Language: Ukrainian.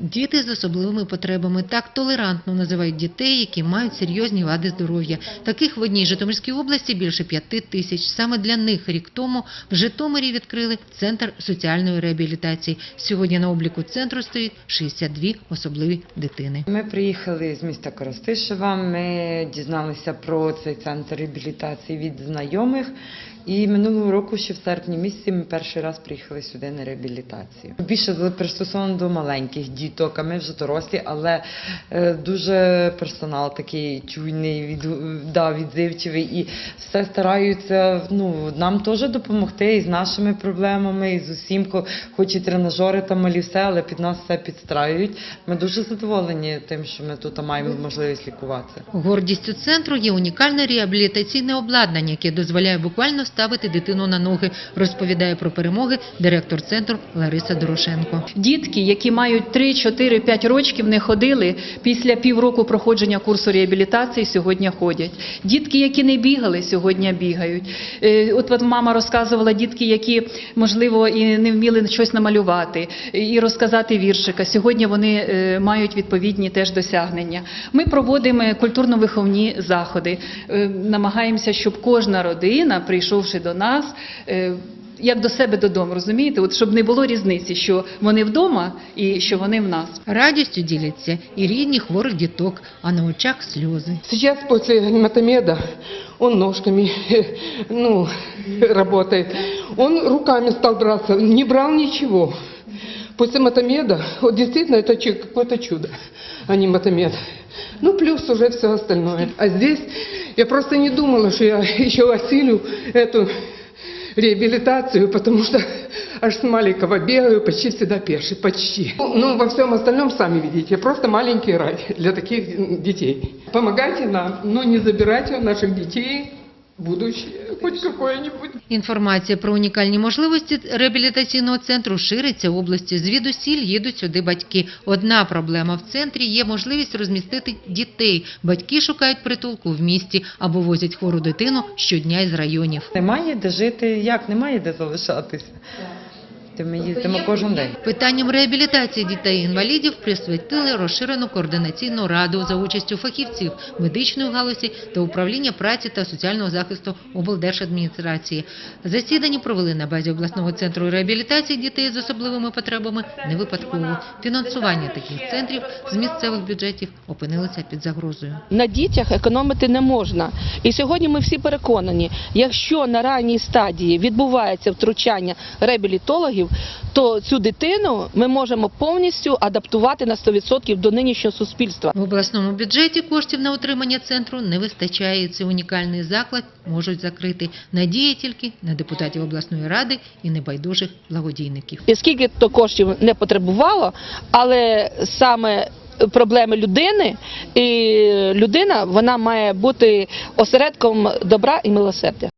Діти з особливими потребами так толерантно називають дітей, які мають серйозні вади здоров'я. Таких в одній Житомирській області більше п'яти тисяч. Саме для них рік тому в Житомирі відкрили центр соціальної реабілітації. Сьогодні на обліку центру стоїть 62 особливі дитини. Ми приїхали з міста Коростишева. Ми дізналися про цей центр реабілітації від знайомих. І минулого року, ще в серпні місяці, ми перший раз приїхали сюди на реабілітацію. Більше пристосовано до маленьких діток, а ми вже дорослі, але е, дуже персонал такий чуйний, від, да, відзивчивий і все стараються ну, нам теж допомогти і з нашими проблемами, і з усім, Хо- хоч і тренажери там малі все, але під нас все підстраюють. Ми дуже задоволені тим, що ми тут маємо можливість лікуватися. Гордістю центру є унікальне реабілітаційне обладнання, яке дозволяє буквально ставити дитину на ноги, розповідає про перемоги директор центру Лариса Дорошенко. Дітки, які мають 3, 4, 5 років, не ходили, після півроку проходження курсу реабілітації сьогодні ходять. Дітки, які не бігали, сьогодні бігають. Е, От, от мама розказувала дітки, які, можливо, і не вміли щось намалювати, і розказати віршика. Сьогодні вони е, мають відповідні теж досягнення. Ми проводимо культурно-виховні заходи. Е, Намагаємося, щоб кожна родина, прийшовши до нас, як до себе додому, розумієте? От щоб не було різниці, що вони вдома і що вони в нас. Радістю діляться і рідні хворих діток, а на очах сльози. Сейчас после ганиматомеда он ножками ну, работает. Он руками стал драться, не брал ничего. После матомеда, вот действительно, это какое-то чудо, а не матомед. Ну, плюс уже все остальное. А здесь я просто не думала, что я еще осилю эту реабилитацию, потому что аж с маленького бегаю, почти всегда пеший, почти. Ну, во всем остальном, сами видите, просто маленький рай для таких детей. Помогайте нам, но не забирайте у наших детей будущее, хоть какое-нибудь. Інформація про унікальні можливості реабілітаційного центру шириться в області. Звідусіль їдуть сюди батьки. Одна проблема в центрі є можливість розмістити дітей. Батьки шукають притулку в місті або возять хвору дитину щодня із районів. Немає де жити, як немає де залишатися. То ми їздимо кожен день. Питанням реабілітації дітей-інвалідів присвятили розширену координаційну раду за участю фахівців медичної галузі та управління праці та соціального захисту облдержадміністрації. Засідання провели на базі обласного центру реабілітації дітей з особливими потребами не випадково. Фінансування таких центрів з місцевих бюджетів опинилося під загрозою. на дітях економити не можна. І сьогодні ми всі переконані, якщо на ранній стадії відбувається втручання реабілітологів, то цю дитину ми можемо повністю адаптувати на 100% до нинішнього суспільства. В обласному бюджеті коштів на утримання центру не вистачає. Цей унікальний заклад можуть закрити. Надія тільки на депутатів обласної ради і небайдужих благодійників. І скільки то коштів не потребувало, але саме проблеми людини і людина вона має бути осередком добра і милосердя.